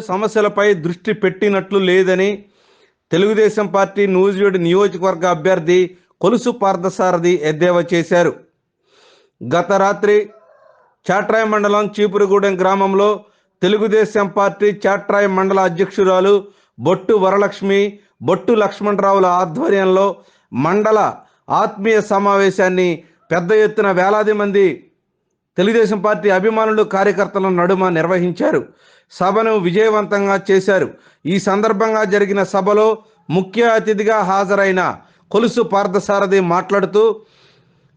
సమస్యలపై దృష్టి పెట్టినట్లు లేదని తెలుగుదేశం పార్టీ నూజివీడు నియోజకవర్గ అభ్యర్థి కొలుసు పార్థసారథి ఎద్దేవా చేశారు. గత రాత్రి చాట్రాయ్ మండలం చీపురుగూడెం గ్రామంలో తెలుగుదేశం పార్టీ చాట్రాయ్ మండల అధ్యక్షురాలు బొట్టు వరలక్ష్మి బొట్టు లక్ష్మణరావుల ఆధ్వర్యంలో మండల ఆత్మీయ సమావేశాన్ని పెద్ద ఎత్తున వేలాది మంది తెలుగుదేశం పార్టీ అభిమానులు కార్యకర్తల నడుమ నిర్వహించారు. సభను విజయవంతంగా చేశారు. ఈ సందర్భంగా జరిగిన సభలో ముఖ్య అతిథిగా హాజరైన కొలుసు పార్థసారథి మాట్లాడుతూ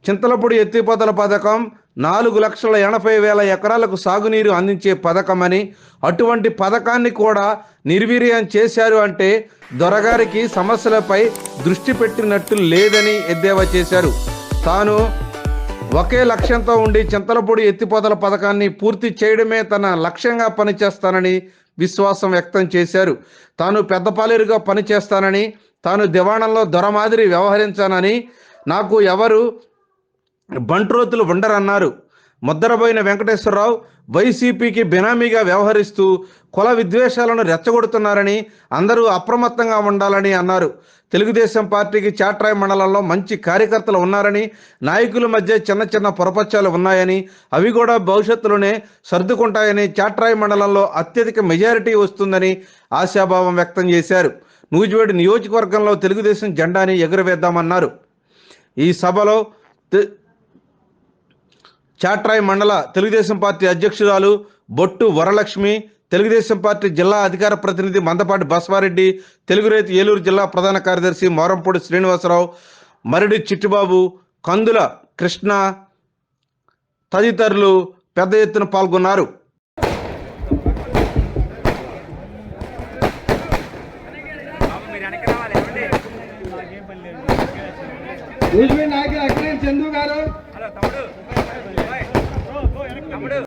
చింతలపూడి ఎత్తిపోతల పథకం నాలుగు లక్షల ఎనభై వేల ఎకరాలకు సాగునీరు అందించే పథకమని అటువంటి పథకాన్ని కూడా నిర్వీర్యం చేశారు అంటే దొరగారికి సమస్యలపై దృష్టి పెట్టినట్టు లేదని ఎద్దేవా చేశారు. తాను ఒకే లక్ష్యంతో ఉండి చింతలపూడి ఎత్తిపోతల పథకాన్ని పూర్తి చేయడమే తన లక్ష్యంగా పనిచేస్తానని విశ్వాసం వ్యక్తం చేశారు. తాను పెద్దపాలేరుగా పనిచేస్తానని తాను దివాణంలో దొర మాదిరి వ్యవహరించానని నాకు ఎవరు బంట్రోతులు ఉండరన్నారు. ముద్దరబోయిన వెంకటేశ్వరరావు వైసీపీకి బినామీగా వ్యవహరిస్తూ కుల విద్వేషాలను రెచ్చగొడుతున్నారని అందరూ అప్రమత్తంగా ఉండాలని అన్నారు. తెలుగుదేశం పార్టీకి చాట్రాయ్ మండలంలో మంచి కార్యకర్తలు ఉన్నారని నాయకుల మధ్య చిన్న చిన్న పొరపచ్చాలు ఉన్నాయని అవి కూడా భవిష్యత్తులోనే సర్దుకుంటాయని చాట్రాయ్ మండలంలో అత్యధిక మెజారిటీ వస్తుందని ఆశాభావం వ్యక్తం చేశారు. నూజివేడు నియోజకవర్గంలో తెలుగుదేశం జెండాని ఎగురవేద్దామన్నారు. ఈ సభలో చాట్రాయ్ మండల తెలుగుదేశం పార్టీ అధ్యక్షురాలు బొట్టు వరలక్ష్మి తెలుగుదేశం పార్టీ జిల్లా అధికార ప్రతినిధి మందపాటి బసవారెడ్డి తెలుగు రైతు ఏలూరు జిల్లా ప్రధాన కార్యదర్శి మోరంపూడి శ్రీనివాసరావు మరిడి చిట్టుబాబు కందుల కృష్ణ తదితరులు పెద్ద ఎత్తున పాల్గొన్నారు. చందు గారు. వేదికపై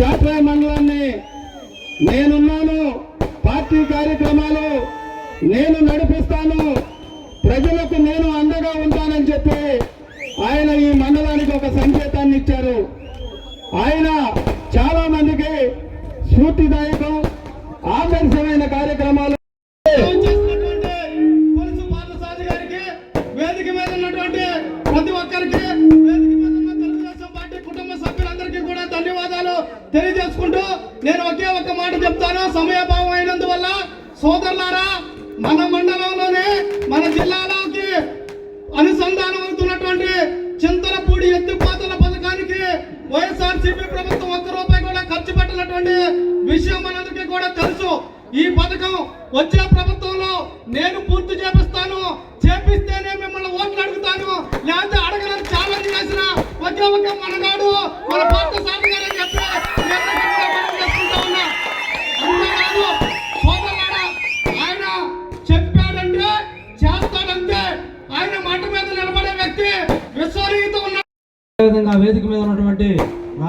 ఈ మండలాన్ని నేనున్నాను. పార్టీ కార్యక్రమాలు నేను నడిపిస్తాను. ప్రజలకు నేను అండగా ఉంటానని చెప్పి ఆయన ఈ మండలానికి ఒక సంకేతాన్ని ఇచ్చారు. ఆయన చాలా మందికి స్ఫూర్తిదాయకం ఆదర్శమైన కార్యక్రమాలు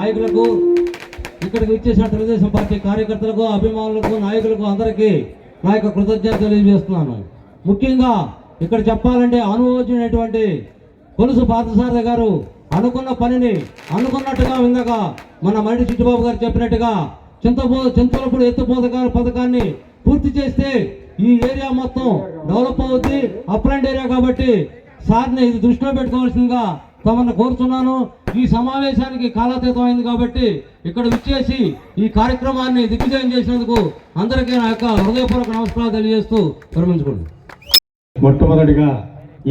నాయకులకు ఇక్కడికి వచ్చేసిన తెలుగుదేశం పార్టీ కార్యకర్తలకు అభిమానులకు నాయకులకు అందరికీ నా యొక్క కృతజ్ఞత తెలియజేస్తున్నాను. ముఖ్యంగా ఇక్కడ చెప్పాలంటే అనుభవించినటువంటి కొలుసు పార్థసారథి గారు అనుకున్న పనిని అనుకున్నట్టుగా విందగా మన మరిడి చిట్టుబాబు గారు చెప్పినట్టుగా చింతపో చింతలపూడి ఎత్తుపోత పథకాన్ని పూర్తి చేస్తే ఈ ఏరియా మొత్తం డెవలప్ అవుద్ది అప్లాంట్ ఏరియా కాబట్టి సార్ని ఇది దృష్టిలో పెట్టుకోవాల్సిందిగా తమను కోరుతున్నాను. ఈ సమావేశానికి కాలాతీతమైంది అయింది కాబట్టి ఇక్కడ విచ్చేసి ఈ కార్యక్రమాన్ని దిగ్విజయం చేసినందుకు అందరికీ నా యొక్క హృదయపూర్వక నమస్కారాలు తెలియజేస్తూ విరమించుకోండి మొట్టమొదటిగా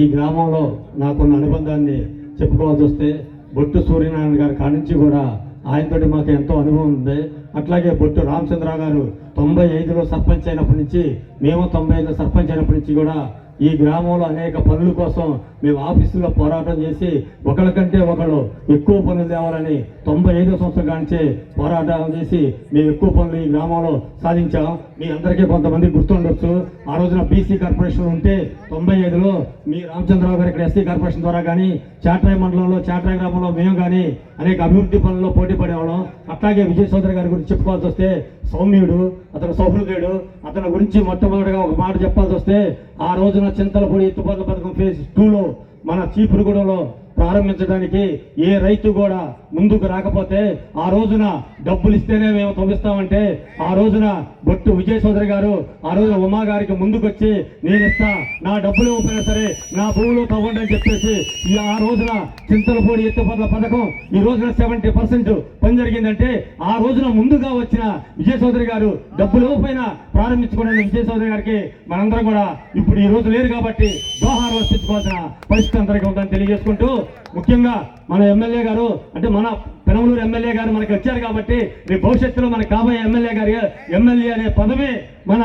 ఈ గ్రామంలో నాకున్న అనుబంధాన్ని చెప్పుకోవాల్సి వస్తే బొట్టు సూర్యనారాయణ గారి కానించి కూడా ఆయనతోటి మాకు ఎంతో అనుభవం ఉంది. అట్లాగే బొట్టు రామచంద్ర గారు తొంభై ఐదులో సర్పంచ్ అయినప్పటి నుంచి మేము తొంభై ఐదులో సర్పంచ్ అయినప్పటి నుంచి కూడా ఈ గ్రామంలో అనేక పనుల కోసం మేము ఆఫీసులో పోరాటం చేసి ఒకరికంటే ఒకరు ఎక్కువ పనులు తేవాలని తొంభై ఐదో సంవత్సరం కానించే పోరాటం చేసి మేము ఎక్కువ పనులు ఈ గ్రామంలో సాధించాం. మీ అందరికీ కొంతమంది గుర్తుండొచ్చు. ఆ రోజున బీసీ కార్పొరేషన్ ఉంటే తొంభై ఐదులో మీ రామచంద్రరావు గారు ఇక్కడ ఎస్సీ కార్పొరేషన్ ద్వారా కానీ చాట్రాయ్ మండలంలో చాట్రాయ్ గ్రామంలో మేము కానీ అనేక అభివృద్ధి పనుల్లో పోటీ పడేవాళ్ళం. అట్లాగే విజయ చౌదరి గారి గురించి చెప్పుకోవాల్సి వస్తే సౌమ్యుడు అతను సౌహృదయుడు అతని గురించి మొట్టమొదటిగా ఒక మాట చెప్పాల్సి వస్తే ఆ రోజున చింతలపూడి ఎత్తుపోతల పథకం ఫేజ్ టూలో మన చీపురుగూడలో ప్రారంభించడానికి ఏ రైతు కూడా ముందుకు రాకపోతే ఆ రోజున డబ్బులు ఇస్తేనే మేము తవ్విస్తామంటే ఆ రోజున బొట్టు విజయ చౌదరి గారు ఆ రోజున ఉమా గారికి ముందుకొచ్చి నేను ఇస్తా నా డబ్బులు ఇవ్వకపోయినా సరే నా భూములు తవ్వండి అని చెప్పేసి ఈ ఆ రోజున చింతలపూడి ఎత్తుపట్ల పథకం ఈ రోజున సెవెంటీ పర్సెంట్ పని జరిగిందంటే ఆ రోజున ముందుగా వచ్చిన విజయ చౌదరి గారు డబ్బులు ఇవ్వకపోయినా ప్రారంభించుకోవడానికి విజయ గారికి మనందరం కూడా ఇప్పుడు ఈ రోజు లేరు కాబట్టి దోహారం వర్తించుకోవాల్సిన పరిస్థితి అందరికీ ఉందని తెలియజేసుకుంటూ ముఖ్యంగా మన ఎమ్మెల్యే గారు అంటే మన పెనమలూరు ఎమ్మెల్యే గారు మనకి వచ్చారు కాబట్టి రేపు భవిష్యత్తులో మనకు కాబోయే ఎమ్మెల్యే గారి ఎమ్మెల్యే అనే పదవి మన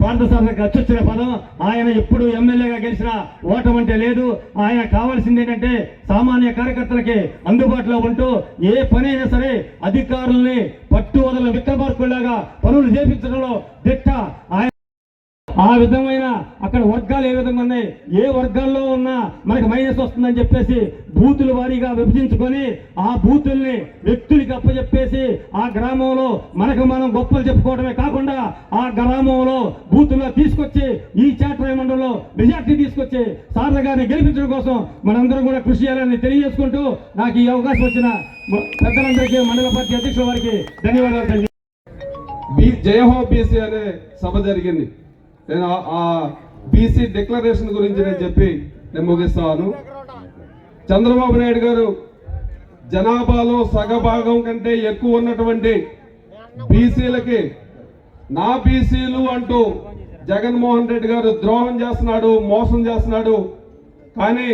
పార్థసారథికి అచ్చొచ్చిన పదం ఆయన ఎప్పుడు ఎమ్మెల్యేగా గెలిచిన ఓటం అంటే లేదు. ఆయన కావాల్సింది ఏంటంటే సామాన్య కార్యకర్తలకి అందుబాటులో ఉంటూ ఏ పని అయినా సరే అధికారుల్ని పట్టు వదల విక్రమార్కుల్లాగా పనులు చేపించడంలో దిట్ట. ఆయన ఆ విధమైన అక్కడ వర్గాలు ఏ విధంగా ఉన్నాయి? ఏ వర్గాల్లో ఉన్నా మనకి మైనస్ వస్తుందని చెప్పేసి బూతుల వారీగా విభజించుకొని ఆ బూతుల్ని వ్యక్తులకి అప్పచెప్పేసి ఆ గ్రామంలో మనకు మనం గొప్పలు చెప్పుకోవడమే కాకుండా ఆ గ్రామంలో బూతుల్లో తీసుకొచ్చి ఈ చాట్రాయ మండలంలో మెజార్టీ తీసుకొచ్చి సారథ గారిని గెలిపించడం కోసం మనందరం కూడా కృషి చేయాలని తెలియజేసుకుంటూ నాకు ఈ అవకాశం వచ్చిన పెద్దలందరికీ మండల పార్టీ అధ్యక్షుల వారికి ధన్యవాదాలు బి జయహో బీసీ అనే సభ జరిగింది. నేను ఆ- బీసీ డిక్లరేషన్ గురించి నేను చెప్పి నేను ముగిస్తాను. చంద్రబాబు నాయుడు గారు జనాభాలో సగభాగం కంటే ఎక్కువ ఉన్నటువంటి బీసీలకి నా బీసీలు అంటూ జగన్మోహన్ రెడ్డి గారు ద్రోహం చేస్తున్నాడు మోసం చేస్తున్నాడు. కానీ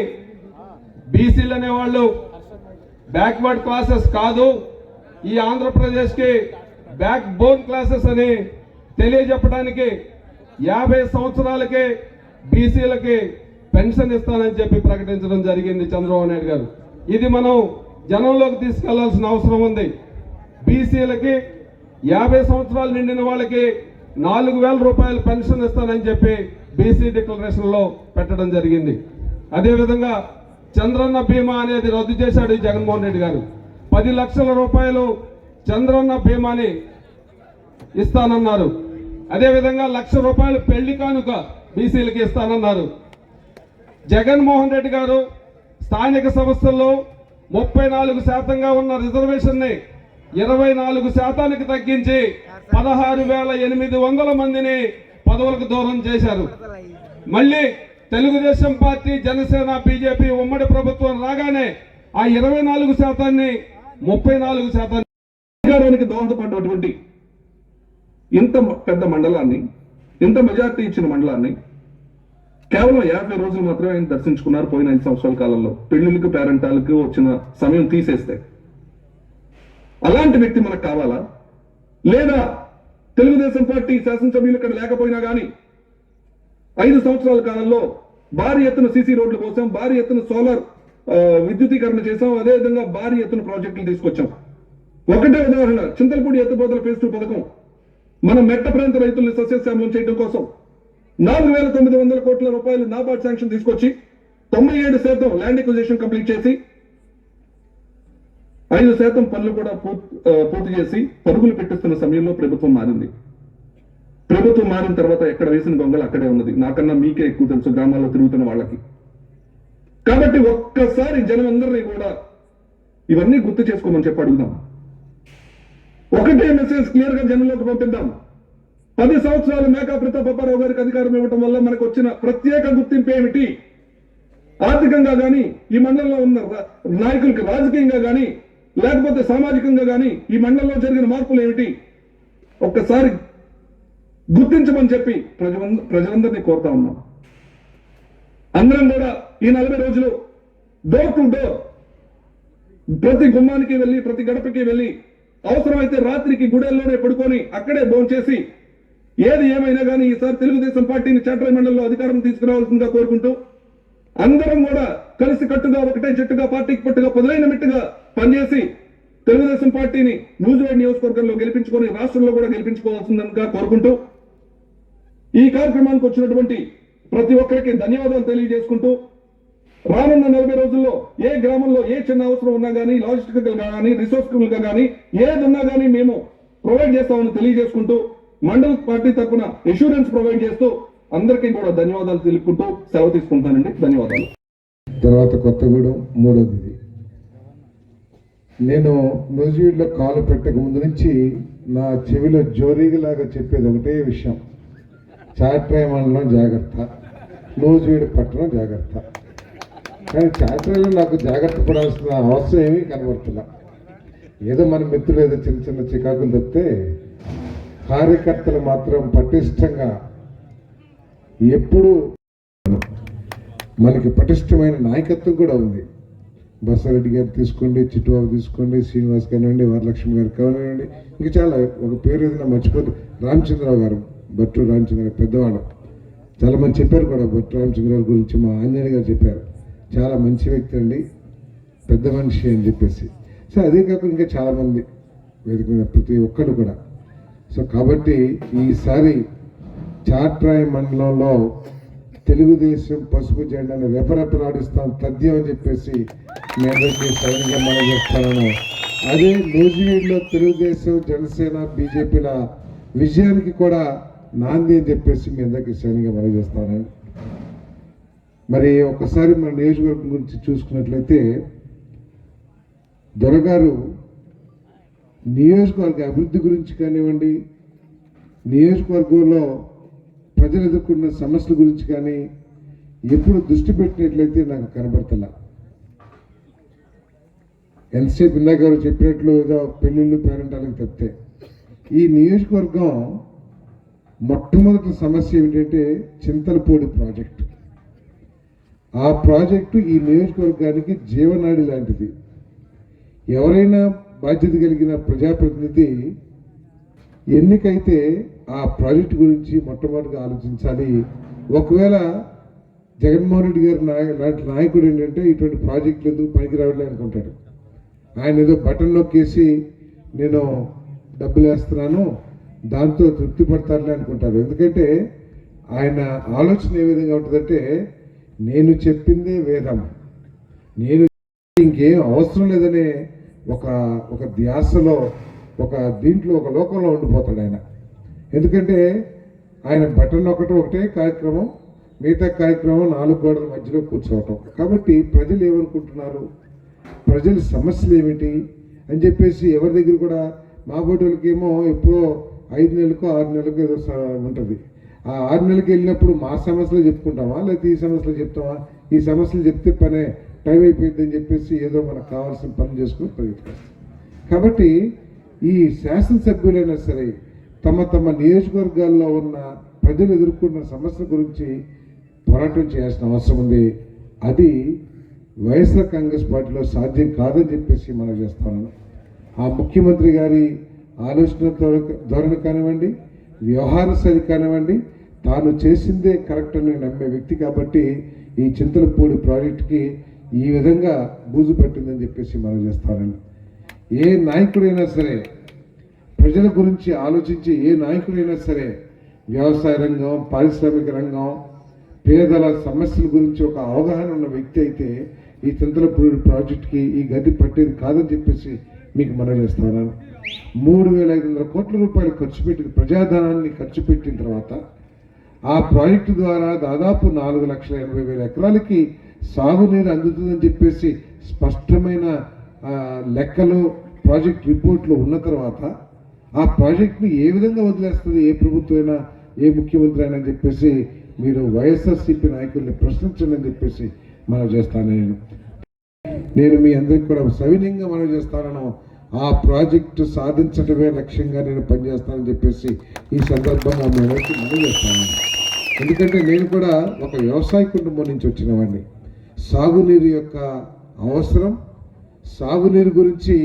బీసీలు అనేవాళ్ళు బ్యాక్వర్డ్ క్లాసెస్ కాదు. ఈ ఆంధ్రప్రదేశ్కి బ్యాక్ బోన్ క్లాసెస్ అని తెలియజెప్పడానికి యాభై సంవత్సరాలకే బీసీలకి పెన్షన్ ఇస్తానని చెప్పి ప్రకటించడం జరిగింది చంద్రబాబు నాయుడు గారు. ఇది మనం జనంలోకి తీసుకెళ్ళాల్సిన అవసరం ఉంది. బీసీలకి యాభై సంవత్సరాలు నిండిన వాళ్ళకి నాలుగు వేల రూపాయలు పెన్షన్ ఇస్తానని చెప్పి బీసీ డిక్లరేషన్లో పెట్టడం జరిగింది. అదేవిధంగా చంద్రన్న బీమా అనేది రద్దు చేశాడు జగన్మోహన్ రెడ్డి గారు. పది లక్షల రూపాయలు చంద్రన్న బీమాని ఇస్తానన్నారు. అదేవిధంగా లక్ష రూపాయలు పెళ్ళి కానుక బీసీలకి ఇస్తానన్నారు. జగన్మోహన్ రెడ్డి గారు స్థానిక సంస్థల్లో ముప్పై నాలుగు శాతంగా ఉన్న రిజర్వేషన్ని ఇరవై నాలుగు శాతానికి తగ్గించి పదహారు వేల ఎనిమిది వందల మందిని పదవులకు దూరం చేశారు. మళ్ళీ తెలుగుదేశం పార్టీ జనసేన బీజేపీ ఉమ్మడి ప్రభుత్వం రాగానే ఆ ఇరవై నాలుగు శాతాన్ని ముప్పై నాలుగు శాతాన్ని దోహదపడినటువంటి ఇంత పెద్ద మండలాన్ని ఇంత మెజార్టీ ఇచ్చిన మండలాన్ని కేవలం యాభై రోజులు మాత్రమే ఆయన దర్శించుకున్నారు పోయిన ఐదు సంవత్సరాల కాలంలో. పెళ్ళిళ్ళకి పేరెంటాలకు వచ్చిన సమయం తీసేస్తే. అలాంటి వ్యక్తి మనకు కావాలా? లేదా తెలుగుదేశం పార్టీ శాసనసభ్యులు ఇక్కడ లేకపోయినా కానీ ఐదు సంవత్సరాల కాలంలో భారీ ఎత్తున సీసీ రోడ్ల కోసం భారీ ఎత్తున సోలార్ ఆ, విద్యుదీకరణ చేశాం అదేవిధంగా భారీ ఎత్తున ప్రాజెక్టులు తీసుకొచ్చాం. ఒకటే ఉదాహరణ చింతలపూడి ఎత్తుపోతల ఫేస్ టూ పథకం. మనం మెట్ట ప్రాంత రైతుల్ని సస్యశ్యామలం చేయడం కోసం నాలుగు వేల తొమ్మిది వందల కోట్ల రూపాయలు నాబార్డ్ శాంక్షన్ తీసుకొచ్చి తొంభై ఏడు శాతం ల్యాండ్ ఎక్విజిషన్ కంప్లీట్ చేసి ఐదు శాతం పనులు కూడా పూర్తి పూర్తి చేసి పరుగులు పెట్టిస్తున్న సమయంలో ప్రభుత్వం మారింది. ప్రభుత్వం మారిన తర్వాత ఎక్కడ వేసిన గొంగలు అక్కడే ఉన్నది. నాకన్నా మీకే ఎక్కువ తెలుసు గ్రామాల్లో తిరుగుతున్న వాళ్ళకి. కాబట్టి ఒక్కసారి జనం అందరినీ కూడా ఇవన్నీ గుర్తు చేసుకోమని చెప్పి అడుగుదాం. ఒకటే మెసేజ్ క్లియర్గా జనంలోకి పంపిద్దాం. పది సంవత్సరాలు మేకా ప్రతాప్ గారికి అధికారం ఇవ్వటం వల్ల మనకు వచ్చిన ప్రత్యేక గుర్తింపు ఏమిటి? ఆర్థికంగా కానీ ఈ మండలంలో ఉన్న నాయకులకి రాజకీయంగా కానీ లేకపోతే సామాజికంగా కానీ ఈ మండలంలో జరిగిన మార్పులు ఏమిటి? ఒక్కసారి గుర్తించమని చెప్పి ప్రజలంద- ప్రజలందరినీ కోరుతా ఉన్నాం. అందరం కూడా ఈ నలభై రోజులు డోర్ టు డోర్ ప్రతి గుమ్మానికి వెళ్ళి ప్రతి గడపకి వెళ్ళి అవసరమైతే రాత్రికి గుడెల్లోనే పడుకొని అక్కడే భోంచేసి ఏది ఏమైనా కానీ ఈసారి తెలుగుదేశం పార్టీని చాటరాయి మండలిలో అధికారం తీసుకురావాల్సిందిగా కోరుకుంటూ అందరం కూడా కలిసి కట్టుగా ఒకటే చెట్టుగా పార్టీకి పట్టుగా పదులైన మెట్టుగా పనిచేసి తెలుగుదేశం పార్టీని న్యూజిలాండ్ నియోజకవర్గంలో గెలిపించుకొని రాష్ట్రంలో కూడా గెలిపించుకోవాల్సిందనిగా కోరుకుంటూ ఈ కార్యక్రమానికి వచ్చినటువంటి ప్రతి ఒక్కరికి ధన్యవాదాలు తెలియజేసుకుంటూ రానున్న నలభై రోజుల్లో ఏ గ్రామంలో ఏ చిన్న అవసరం ఉన్నా కానీ లాజిస్టికల్ కానీ రిసోర్స్ఫుల్ కానీ ఏది ఉన్నా కానీ మేము ప్రొవైడ్ చేస్తామని తెలియజేసుకుంటూ మండల్ పార్టీ తరఫున ఇన్సూరెన్స్ ప్రొవైడ్ చేస్తూ అందరికీ కూడా ధన్యవాదాలు తెలుపుకుంటూ సెలవు తీసుకుంటానండి. ధన్యవాదాలు. తర్వాత కొత్తగూడెం మూడోది నేను నూజివీడ్లో కాలు పెట్టక ముందు నుంచి నా చెవిలో జోరీలాగా చెప్పేది ఒకటే విషయం. చాట్రాయ మండలం జాగ్రత్త. నూజివీడు పట్టణం జాగ్రత్త. కానీ చాట్రాయలో నాకు జాగ్రత్త పడాల్సిన అవసరం ఏమీ కనబడుతున్నా. ఏదో మన మిత్రులు ఏదో చిన్న చిన్న చికాకులు తప్పితే కార్యకర్తలు మాత్రం పటిష్టంగా ఎప్పుడు మనకి పటిష్టమైన నాయకత్వం కూడా ఉంది. బసారెడ్డి గారు తీసుకోండి చిట్టుబాబు తీసుకోండి శ్రీనివాస్ కానివ్వండి వరలక్ష్మి గారు కానివ్వండి ఇంకా చాలా ఒక పేరు ఏదైనా మర్చిపోతే రామచంద్రరావు గారు భట్టు రామచంద్ర గారు పెద్దవాళ్ళు. చాలా మంది చెప్పారు కూడా భట్టు రామచంద్రరావు గురించి మా ఆంజనేయ గారు చెప్పారు. చాలా మంచి వ్యక్తి అండి. పెద్ద మనిషి అని చెప్పేసి. సో అదే కాకుండా ఇంకా చాలామంది వేదిక ప్రతి ఒక్కరు కూడా. సో కాబట్టి ఈసారి చాట్రాయి మండలంలో తెలుగుదేశం పసుపు జెండాను రెపరెపలాడిస్తాం తథ్యం అని చెప్పేసి మీ అందరికీ సైనిక మనం చెప్తాను అదే న్యూజిలాండ్లో తెలుగుదేశం జనసేన బీజేపీల విజయానికి కూడా నాంది అని చెప్పేసి మీ అందరికీ సైనిక మనం చేస్తాను మరి ఒకసారి మన నియోజకవర్గం గురించి చూసుకున్నట్లయితే దొరగారు నియోజకవర్గ అభివృద్ధి గురించి కానివ్వండి నియోజకవర్గంలో ప్రజలు ఎదుర్కొన్న సమస్యల గురించి కానీ ఎప్పుడు దృష్టి పెట్టినట్లయితే నాకు కనబడతలా. ఎంతసేపు ఇందాక గారు చెప్పినట్లు ఏదో పెళ్ళిళ్ళు పేరెంటాలకు తప్పితే. ఈ నియోజకవర్గం మొట్టమొదటి సమస్య ఏమిటంటే చింతలపూడి ప్రాజెక్ట్. ఆ ప్రాజెక్టు ఈ నియోజకవర్గానికి జీవనాడి లాంటిది. ఎవరైనా బాధ్యత కలిగిన ప్రజాప్రతినిధి ఎన్నికైతే ఆ ప్రాజెక్టు గురించి మొట్టమొదటిగా ఆలోచించాలి ఒకవేళ జగన్మోహన్ రెడ్డి గారి నాయ లాంటి నాయకుడు ఏంటంటే ఇటువంటి ప్రాజెక్టులు ఎందుకు పనికి రావట్లే అనుకుంటాడు. ఆయన ఏదో బటన్ నొక్కేసి నేను డబ్బులు వేస్తున్నాను దాంతో తృప్తి పడతారులే అనుకుంటారు. ఎందుకంటే ఆయన ఆలోచన ఏ విధంగా ఉంటుందంటే నేను చెప్పిందే వేదం. నేను ఇంకేం అవసరం లేదనే ఒక ఒక ధ్యాసలో ఒక దీంట్లో ఒక లోకంలో ఉండిపోతాడు ఆయన. ఎందుకంటే ఆయన బటన్ ఒకటి ఒకటే కార్యక్రమం మిగతా కార్యక్రమం నాలుగు గోడల మధ్యలో కూర్చోవటం. కాబట్టి ప్రజలు ఏమనుకుంటున్నారు? ప్రజల సమస్యలు ఏమిటి? అని చెప్పేసి ఎవరి దగ్గర కూడా మా బోటోళ్ళకి ఏమో ఎప్పుడో ఐదు నెలలకు ఆరు నెలలకు ఏదో ఉంటుంది. ఆ ఆరు నెలలకు వెళ్ళినప్పుడు మా సమస్యలు చెప్పుకుంటామా? లేకపోతే ఈ సమస్యలు చెప్తామా? ఈ సమస్యలు చెప్తే పనే టైం అయిపోయిందని చెప్పేసి ఏదో మనకు కావాల్సిన పని చేసుకుని ప్రయత్నిస్తాం కాబట్టి ఈ శాసనసభ్యులైనా సరే తమ తమ నియోజకవర్గాల్లో ఉన్న ప్రజలు ఎదుర్కొన్న సమస్యల గురించి పోరాటం చేయాల్సిన అవసరం ఉంది. అది వైఎస్ఆర్ కాంగ్రెస్ పార్టీలో సాధ్యం కాదని చెప్పేసి మనం చేస్తాను ఆ ముఖ్యమంత్రి గారి ఆలోచన ధోరణి కానివ్వండి వ్యవహార శైలి కానివ్వండి తాను చేసిందే కరెక్ట్ అని నమ్మే వ్యక్తి కాబట్టి ఈ చింతలపూడి ప్రాజెక్టుకి ఈ విధంగా బూజు పట్టిందని చెప్పేసి మనం చేస్తానండి. ఏ నాయకుడైనా సరే ప్రజల గురించి ఆలోచించి ఏ నాయకుడైనా సరే వ్యవసాయ రంగం పారిశ్రామిక రంగం పేదల సమస్యల గురించి ఒక అవగాహన ఉన్న వ్యక్తి అయితే ఈ చింతలపూడి ప్రాజెక్టుకి ఈ గది పట్టేది కాదని చెప్పేసి మీకు మనం చేస్తున్నాను మూడు వేల ఐదు వందల కోట్ల రూపాయలు ఖర్చు పెట్టిన ప్రజాధనాన్ని ఖర్చు పెట్టిన తర్వాత ఆ ప్రాజెక్టు ద్వారా దాదాపు నాలుగు లక్షల ఎనభై వేల ఎకరాలకి సాగునీరు అందుతుందని చెప్పేసి స్పష్టమైన లెక్కలు ప్రాజెక్ట్ రిపోర్ట్లు ఉన్న తర్వాత ఆ ప్రాజెక్ట్ని ఏ విధంగా వదిలేస్తుంది ఏ ప్రభుత్వం అయినా ఏ ముఖ్యమంత్రి అయినా అని చెప్పేసి మీరు వైఎస్ఆర్సీపీ నాయకుల్ని ప్రశ్నించండి అని చెప్పేసి మనం చేస్తాను నేను. నేను మీ అందరికి కూడా సవినీయంగా మనం చేస్తానను ఆ ప్రాజెక్టు సాధించడమే లక్ష్యంగా నేను పనిచేస్తానని చెప్పేసి ఈ సందర్భంగా మేమైతే మనం చేస్తాను ఎందుకంటే నేను కూడా ఒక వ్యవసాయ కుటుంబం నుంచి వచ్చినవాడిని. సాగునీరు యొక్క అవసరం సాగునీరు గురించి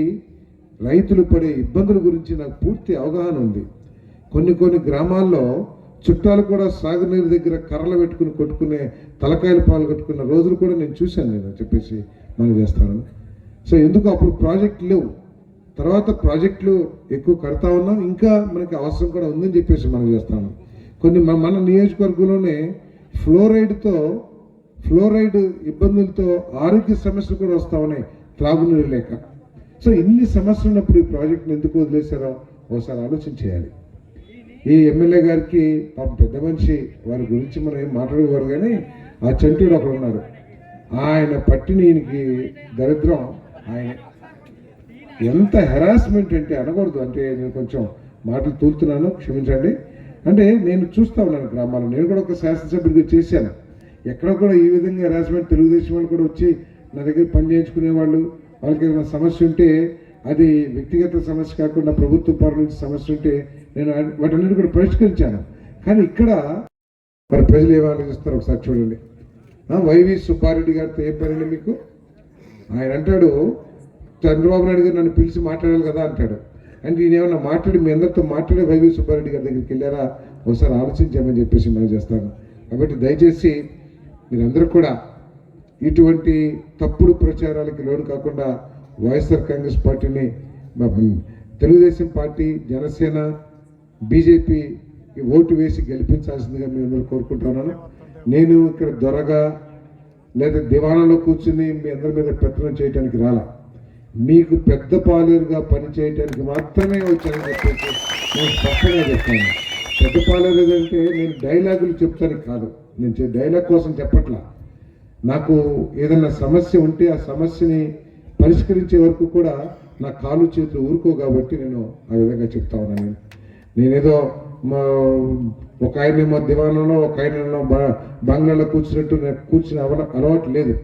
రైతులు పడే ఇబ్బందుల గురించి నాకు పూర్తి అవగాహన ఉంది. కొన్ని కొన్ని గ్రామాల్లో చుట్టాలు కూడా సాగునీరు దగ్గర కర్రలు పెట్టుకుని కొట్టుకునే తలకాయలు పాలు కట్టుకున్న రోజులు కూడా నేను చూశాను నేను చెప్పేసి మనం చేస్తాను సో ఎందుకు అప్పుడు ప్రాజెక్ట్ లేవు? తర్వాత ప్రాజెక్టులు ఎక్కువ కడతా ఉన్నాం. ఇంకా మనకి అవసరం కూడా ఉందని చెప్పేసి మనం చేస్తాము కొన్ని మన మన నియోజకవర్గంలోనే ఫ్లోరైడ్తో ఫ్లోరైడ్ ఇబ్బందులతో ఆరోగ్య సమస్యలు కూడా వస్తూ ఉన్నాయి త్రాగునీరు లేక. సో ఇన్ని సమస్యలు ఉన్నప్పుడు ఈ ప్రాజెక్టును ఎందుకు వదిలేశారో ఒకసారి ఆలోచన చేయాలి. ఈ ఎమ్మెల్యే గారికి పాపం పెద్ద మనిషి వారి గురించి మనం ఏం మాట్లాడేవారు కానీ ఆ చంటుడు అక్కడ ఉన్నారు. ఆయన పట్టిన ఈయనకి దరిద్రం. ఆయన ఎంత హెరాస్మెంట్ అంటే అనకూడదు. అంటే నేను కొంచెం మాటలు తూలుతున్నాను క్షమించండి. అంటే నేను చూస్తా ఉన్నాను గ్రామాల్లో. నేను కూడా ఒక శాసనసభ్యుడిగా చేశాను. ఎక్కడ కూడా ఈ విధంగా హెరాస్మెంట్ తెలుగుదేశం వాళ్ళు కూడా వచ్చి నా దగ్గర పని చేయించుకునే వాళ్ళు వాళ్ళకి ఏదైనా సమస్య ఉంటే అది వ్యక్తిగత సమస్య కాకుండా ప్రభుత్వ పరం నుంచి సమస్య ఉంటే నేను వాటన్నిటి కూడా పరిష్కరించాను. కానీ ఇక్కడ మరి ప్రజలు ఏం ఆలోచిస్తారు ఒకసారి చూడండి. వైవి సుబ్బారెడ్డి గారితో ఏం పని మీకు? ఆయన అంటాడు చంద్రబాబు నాయుడు గారు నన్ను పిలిచి మాట్లాడాలి కదా అంటాడు. అంటే ఈయన ఏమన్నా మాట్లాడి మీ అందరితో మాట్లాడి వైవి సుబ్బారెడ్డి గారి దగ్గరికి వెళ్ళారా? ఒకసారి ఆలోచించామని చెప్పేసి మనం చేస్తాను. కాబట్టి దయచేసి మీరందరూ కూడా ఇటువంటి తప్పుడు ప్రచారాలకి లోను కాకుండా వైఎస్ఆర్ కాంగ్రెస్ పార్టీని Telugu Desam party Janasena BJP vote వేసి గెలిపించాల్సిందిగా మీ అందరూ కోరుకుంటున్నాను నేను ఇక్కడ దొరగా లేదా దివాణంలో కూర్చుని మీ అందరి మీద పెత్తనం చేయడానికి రాలా. మీకు పెద్ద పాలేరుగా పని చేయడానికి మాత్రమే వచ్చానని చెప్పేసి నేను స్పష్టంగా చెప్తాను. పెద్ద పాలేరు అంటే నేను డైలాగులు చెప్తానికి కాదు. నేను చే- డైలాగ్ కోసం చెప్పట్లా. నాకు ఏదైనా సమస్య ఉంటే ఆ సమస్యని పరిష్కరించే వరకు కూడా నా కాలు చేతులు ఊరుకో కాబట్టి నేను ఆ విధంగా చెప్తా ఉన్నాను నేను. నేనేదో మా ఒక ఆయనేమో దివానంలో ఒక ఆయనేమో బ- బంగ్లాలో కూర్చున్నట్టు నాకు కూర్చుని అవ అలవాటు లేదు.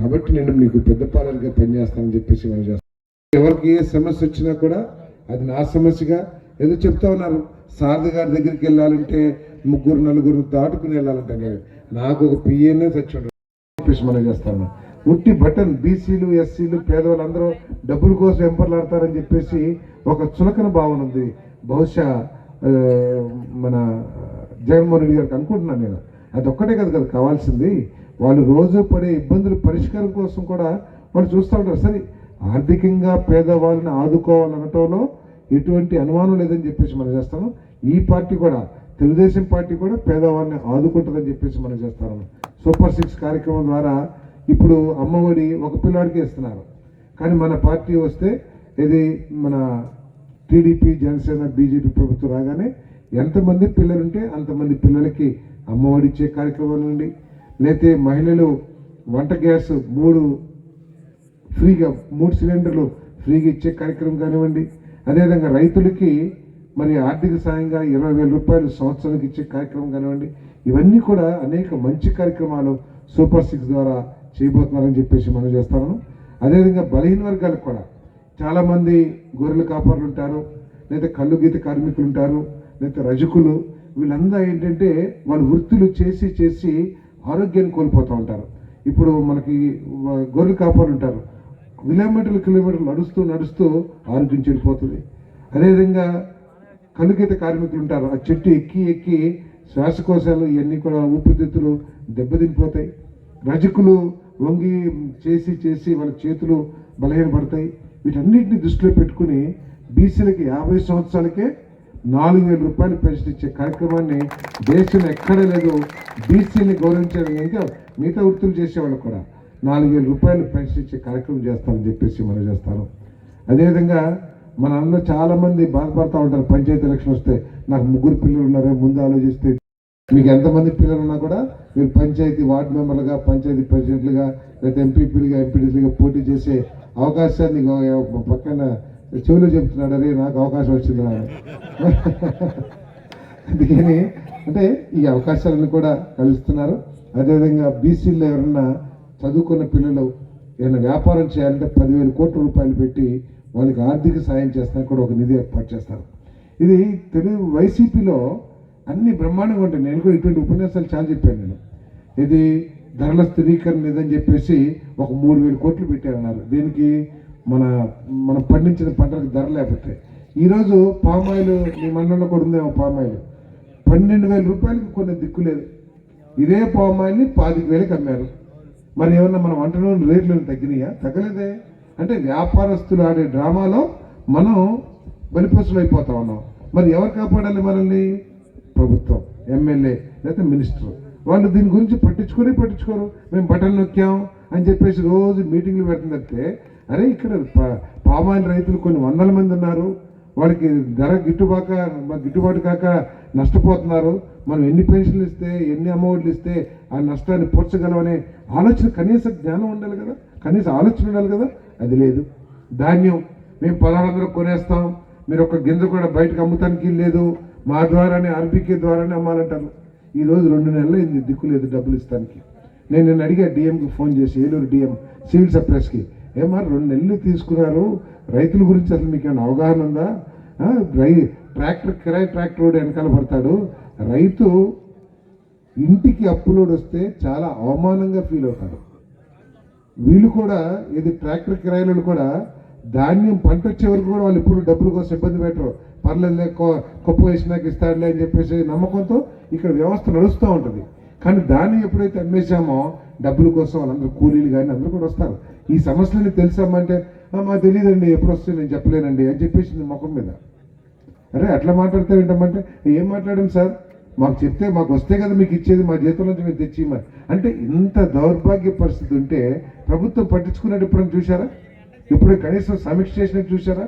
కాబట్టి నేను మీకు పెద్ద పాలనగా పనిచేస్తానని చెప్పేసి మనం చేస్తాను ఎవరికి ఏ సమస్య వచ్చినా కూడా అది నా సమస్యగా ఏదో చెప్తా ఉన్నారు. సారథి గారి దగ్గరికి వెళ్ళాలంటే ముగ్గురు నలుగురు దాటుకుని వెళ్ళాలంటే నాకు ఒక పిఎన్ఏ సచ్చాడు. చెప్పేసి మనం చేస్తాను ఉట్టి బటన్ బీసీలు ఎస్సీలు పేదవాళ్ళందరూ డబ్బుల కోసం ఎంపర్లాడతారని చెప్పేసి ఒక చులకన భావన ఉంది. బహుశా మన జగన్మోహన్ రెడ్డి గారికి అనుకుంటున్నాను నేను. అది ఒక్కటే కదా కదా కావాల్సింది. వాళ్ళు రోజు పడే ఇబ్బందులు పరిష్కారం కోసం కూడా వాళ్ళు చూస్తూ ఉంటారు. సరే ఆర్థికంగా పేదవాళ్ళని ఆదుకోవాలనటంలో ఎటువంటి అనుమానం లేదని చెప్పేసి మనం చేస్తాము. ఈ పార్టీ కూడా తెలుగుదేశం పార్టీ కూడా పేదవాళ్ళని ఆదుకుంటుందని చెప్పేసి మనం చేస్తాము. సూపర్ సిక్స్ కార్యక్రమం ద్వారా ఇప్పుడు అమ్మఒడి ఒక పిల్లాడికి ఇస్తున్నారు. కానీ మన పార్టీ వస్తే ఇది మన టీడీపీ జనసేన బీజేపీ ప్రభుత్వం రాగానే ఎంతమంది పిల్లలుంటే అంతమంది పిల్లలకి అమ్మఒడి ఇచ్చే కార్యక్రమం నుండి లేతే మహిళలు వంట గ్యాస్ మూడు ఫ్రీగా మూడు సిలిండర్లు ఫ్రీగా ఇచ్చే కార్యక్రమం కానివ్వండి. అదేవిధంగా రైతులకి మరి ఆర్థిక సాయంగా ఇరవై వేల రూపాయలు సంవత్సరానికి ఇచ్చే కార్యక్రమం కానివ్వండి. ఇవన్నీ కూడా అనేక మంచి కార్యక్రమాలు సూపర్ సిక్స్ ద్వారా చేయబోతున్నారని చెప్పేసి మనం చేస్తాను అదేవిధంగా బలహీన వర్గాలకు కూడా చాలామంది గొర్రెల కాపర్లు ఉంటారు లేదా కళ్ళు గీత కార్మికులు ఉంటారు లేదా రజకులు వీళ్ళందరూ ఏంటంటే వాళ్ళు వృత్తులు చేసి చేసి ఆరోగ్యాన్ని కోల్పోతూ ఉంటారు. ఇప్పుడు మనకి గొర్రెలు గొర్రెల కాపర్లు ఉంటారు. కిలోమీటర్లు కిలోమీటర్లు నడుస్తూ నడుస్తూ ఆరోగ్యం చెడిపోతుంది. అదేవిధంగా కలుగీత కార్మికులు ఉంటారు. ఆ చెట్టు ఎక్కి ఎక్కి శ్వాసకోశాలు ఇవన్నీ కూడా ఊపిరితిత్తులు దెబ్బతినిపోతాయి. రజకులు వంగి చేసి చేసి వాళ్ళ చేతులు బలహీనపడతాయి. వీటన్నిటిని దృష్టిలో పెట్టుకుని బీసీలకి యాభై సంవత్సరాలకే నాలుగు వేల రూపాయలు పెన్షన్ ఇచ్చే కార్యక్రమాన్ని దేశంలో ఎక్కడ లేదు బీసీని గౌరవించడం ఇంకా మిగతా వృత్తులు చేసేవాళ్ళు కూడా నాలుగు వేల రూపాయలు పెన్షన్ ఇచ్చే కార్యక్రమం చేస్తామని చెప్పేసి మనం చేస్తాను. అదేవిధంగా మన అందులో చాలామంది బాధపడతా ఉంటారు. పంచాయతీ ఎలక్షన్ వస్తే నాకు ముగ్గురు పిల్లలు ఉన్నారే ముందు ఆలోచిస్తే మీకు ఎంతమంది పిల్లలు ఉన్నా కూడా మీరు పంచాయతీ వార్డు మెంబర్లుగా పంచాయతీ ప్రెసిడెంట్లుగా లేదా ఎంపీపీలుగా ఎంపీడీసీలుగా పోటీ చేసే అవకాశాన్ని పక్కన చెవులు చెప్తున్నాడు అరే నాకు అవకాశం వచ్చింది అని అందుకని అంటే ఈ అవకాశాలను కూడా కలుస్తున్నారు. అదేవిధంగా బీసీలో ఎవరన్నా చదువుకున్న పిల్లలు ఏదైనా వ్యాపారం చేయాలంటే పదివేల కోట్ల రూపాయలు పెట్టి వాళ్ళకి ఆర్థిక సాయం చేస్తానికి కూడా ఒక నిధి ఏర్పాటు చేస్తారు. ఇది తెలుగు వైసీపీలో అన్ని బ్రహ్మాండంగా ఉంటాయి. నేను కూడా ఇటువంటి ఉపన్యాసాలు చాలా చెప్పాను నేను. ఇది ధరల స్థిరీకరణ లేదని చెప్పేసి ఒక మూడు వేల కోట్లు పెట్టారన్నారు. దీనికి మన మనం పండించిన పంటలకు ధర లేకపోతే. ఈరోజు పామాయిల్ మీ మండలంలో కూడా ఉందేమో పామాయిల్ పన్నెండు వేల రూపాయలకి కొన్ని దిక్కు లేదు. ఇదే పామాయిల్ని పాతిక వేలకు అమ్మారు. మరి ఏమన్నా మన వంట నూనె రేట్లు తగ్గినాయా? తగ్గలేదే. అంటే వ్యాపారస్తులు ఆడే డ్రామాలో మనం బలిపసులు అయిపోతా ఉన్నాం. మరి ఎవరు కాపాడాలి మనల్ని? ప్రభుత్వం ఎమ్మెల్యే లేకపోతే మినిస్టర్. వాళ్ళు దీని గురించి పట్టించుకొని పట్టించుకోరు. మేము బటన్ నొక్కాం అని చెప్పేసి రోజు మీటింగ్లు పెడుతుందంటే అరే ఇక్కడ పామాయిల్ రైతులు కొన్ని వందల మంది ఉన్నారు. వాళ్ళకి ధర గిట్టుబాక గిట్టుబాటు కాక నష్టపోతున్నారు. మనం ఎన్ని పెన్షన్లు ఇస్తే ఎన్ని అమౌంట్లు ఇస్తే ఆ నష్టాన్ని పూడ్చగలమనే ఆలోచన కనీస జ్ఞానం ఉండాలి కదా. కనీస ఆలోచన ఉండాలి కదా. అది లేదు. ధాన్యం మేము పదహారు వందలకు కొనేస్తాం. మీరు ఒక గింజ కూడా బయటకు అమ్ముతానికి లేదు. మా ద్వారానే ఆర్బీకే ద్వారానే అమ్మాలంటారు. ఈరోజు రెండు నెలలు ఇది దిక్కు లేదు డబ్బులు ఇస్తానికి. నేను నిన్న అడిగా డిఎంకి ఫోన్ చేసి ఏలూరు డిఎం సివిల్ సప్లైస్కి ఏమా రెండు నెలలు తీసుకున్నారు రైతుల గురించి అసలు మీకు ఏమైనా అవగాహన ఉందా? రై ట్రాక్టర్ కిరాయి ట్రాక్టర్ వాడు వెనకాల పడతాడు. రైతు ఇంటికి అప్పులోడు వస్తే చాలా అవమానంగా ఫీల్ అవుతాడు. వీళ్ళు కూడా ఇది ట్రాక్టర్ కిరాయిలు కూడా ధాన్యం పంట వచ్చే వరకు కూడా వాళ్ళు ఇప్పుడు డబ్బుల కోసం ఇబ్బంది పెట్టరు. పర్లేదులే కొ- కుప్ప వేసినాక ఇస్తాడులే అని చెప్పేసి నమ్మకంతో ఇక్కడ వ్యవస్థ నడుస్తూ ఉంటుంది. కానీ దాన్ని ఎప్పుడైతే అమ్మేశామో డబ్బుల కోసం వాళ్ళందరూ కూలీలు కానీ అందరూ కూడా వస్తారు. ఈ సమస్యలని తెలుసామంటే మాకు తెలియదండి ఎప్పుడు వస్తే నేను చెప్పలేనండి అని చెప్పేసింది ముఖం మీద. అరే అట్లా మాట్లాడితే వింటామంటే ఏం మాట్లాడాం సార్? మాకు చెప్తే మాకు వస్తే కదా మీకు ఇచ్చేది మా జీతం నుంచి మీరు తెచ్చి అంటే ఇంత దౌర్భాగ్య పరిస్థితి ఉంటే ప్రభుత్వం పట్టించుకున్నట్టు ఎప్పుడైనా చూసారా ఇప్పుడు కనీసం సమీక్ష చేసినట్టు చూసారా